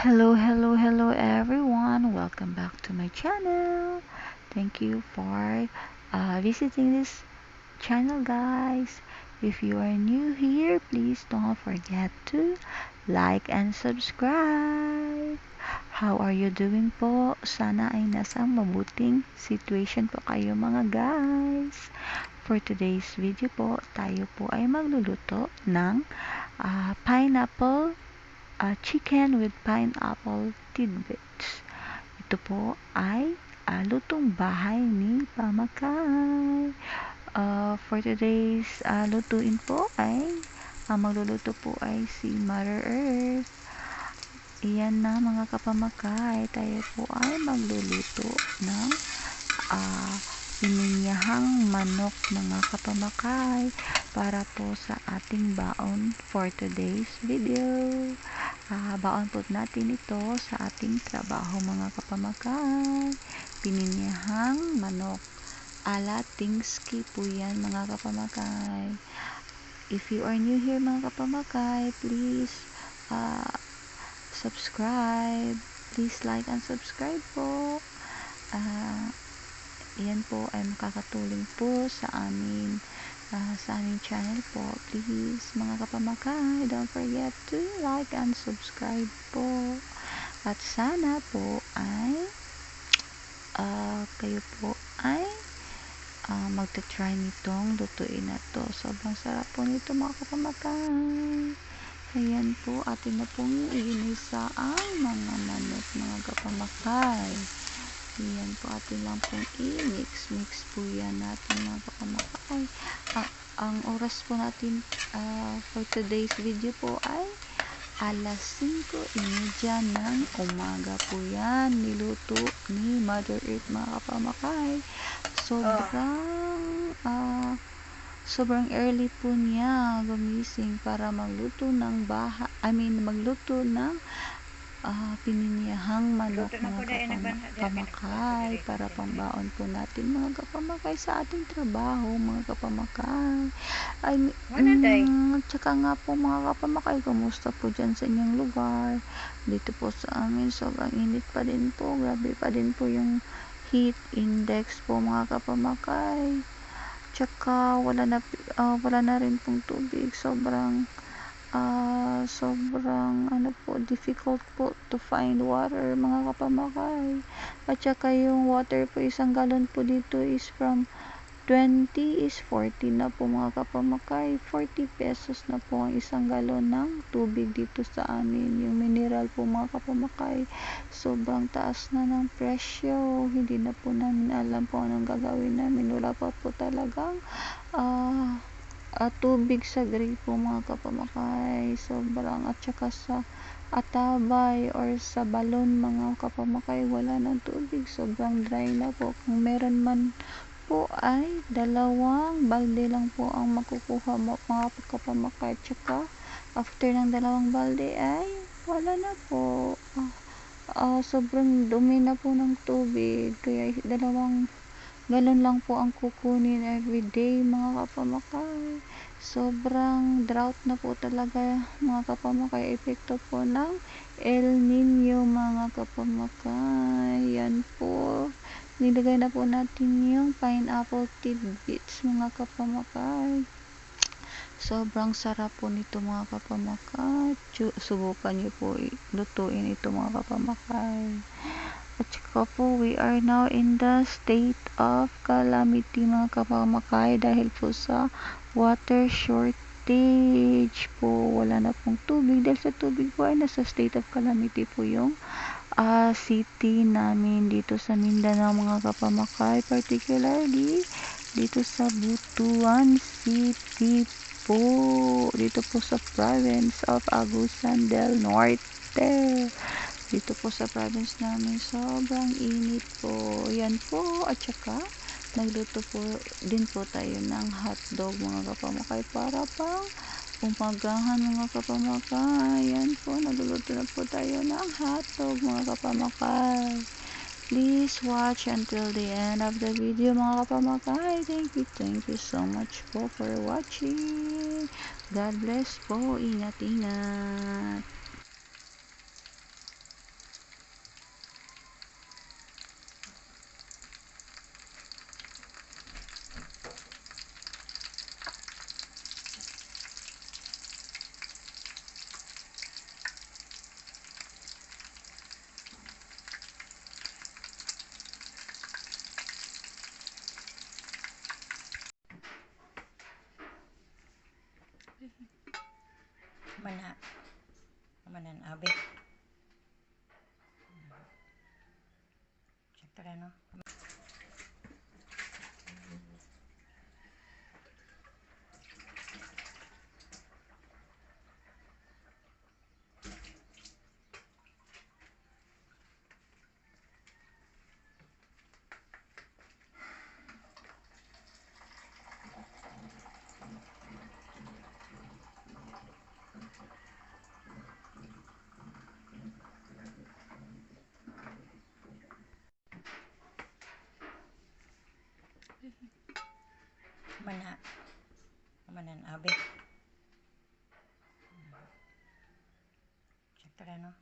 Hello, hello, hello everyone. Welcome back to my channel. Thank you for uh, visiting this channel guys. If you are new here, please don't forget to like and subscribe. How are you doing po? Sana ay nasa mabuting situation po kayo mga guys. For today's video po, tayo po ay magluluto ng uh, pineapple uh, chicken with pineapple tidbits. Ito po ay uh, lutong bahay ni Pamakay. Uh, for today's uh, lutuin po ay uh, magluluto po ay si Mother Earth. Iyan na mga kapamakay. Tayo po ay magluluto ng uh, pininyahang manok mga kapamakay para po sa ating baon for today's video. Uh, baon po natin ito sa ating trabaho mga kapamakay. Pininyahang manok ala tingski po yan mga kapamakay. If you are new here mga kapamakay, please uh, subscribe. Please like and subscribe po. Uh, yan po ay makakatulong po sa amin uh, sa aming channel po. Please mga kapamakay don't forget to like and subscribe po. At sana po ay uh, kayo po ay uh, magta-try nitong lutuin na to. Sobrang sarap po nito mga kapamakay ayan po atin na pong iinisa ang mga manok mga kapamakay Ayan po atin lang pong i-mix. Mix po yan natin mga kapamakay. Ah, ang oras po natin uh, for today's video po ay alas 5.30 ng umaga po yan. Niluto ni Mother Earth mga kapamakay. Sobrang uh, sobrang early po niya gumising para magluto ng baha I mean magluto ng uh, pininiahang manok mga kapamakay para pambaon po natin mga kapamakay sa ating trabaho mga kapamakay. Ay mm, tsaka nga po mga kapamakay kumusta po dyan sa inyong lugar? Dito po sa amin sobrang init pa din po. Grabe pa din po yung heat index po mga kapamakay. Tsaka wala na uh, wala na rin pong tubig. Sobrang uh, sobrang ano po difficult po to find water mga kapamakay at saka yung water po isang galon po dito is from 20 is 40 na po mga kapamakay 40 pesos na po ang isang galon ng tubig dito sa amin. Yung mineral po mga kapamakay sobrang taas na ng presyo. Hindi na po namin alam po anong gagawin namin. Wala pa po talagang uh, uh, tubig sa gripo mga kapamakay. Sobrang at saka sa atabay or sa balon mga kapamakay. Wala ng tubig. Sobrang dry na po. Kung meron man po ay dalawang balde lang po ang makukuha mo mga kapamakay. Tsaka after ng dalawang balde ay wala na po. Uh, uh, sobrang dumi na po ng tubig. Kaya dalawang galon lang po ang kukunin everyday mga kapamakay sobrang drought na po talaga mga kapamakay epekto po ng El Nino mga kapamakay yan po. Nilagay na po natin yung pineapple tidbits mga kapamakay sobrang sarap po nito mga kapamakay subukan nyo po lutuin ito mga kapamakay at saka po, we are now in the state of calamity mga kapamakay dahil po sa water shortage po. Wala na pong tubig. Dahil sa tubig po ay nasa state of calamity po yung uh, city namin dito sa Mindanao mga kapamakay. Particularly dito sa Butuan City po. Dito po sa province of Agusan del Norte dito po sa province namin sobrang init po. Yan po at saka nagluto po din po tayo ng hotdog mga kapamakay para pang umagahan mga kapamakay. Yan po nagluluto na po tayo ng hotdog mga kapamakay. Please watch until the end of the video mga kapamakay. Thank you thank you so much po for watching. God bless po. Ingat ingat manan abi. Siyempre, no? Mana. Manan abe. Na, no?